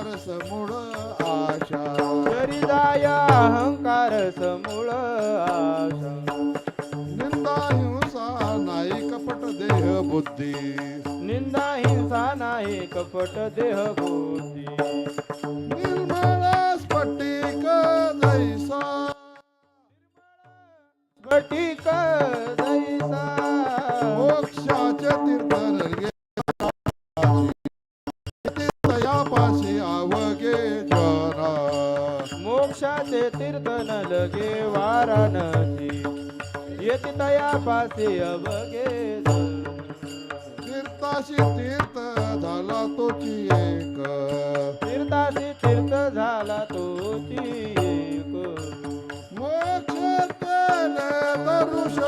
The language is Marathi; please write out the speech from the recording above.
समूळ आशा. जाय अहंकार समूळ आशा. निंदा हिंसा नाही कपट देह बुद्धी. निंदा हिंसा नाही कपट देह बुद्धी. निर्मळ स्फटिक जैसा. स्फटिक दैसा मोक्षाचे तीर्थ न लगे वाराणसी. येते तयापासे अवगे तीर्थाशी तीर्थ झाला तोची एक. तीर्थाशी तीर्थ झाला तोची एक. मोक्ष दरुश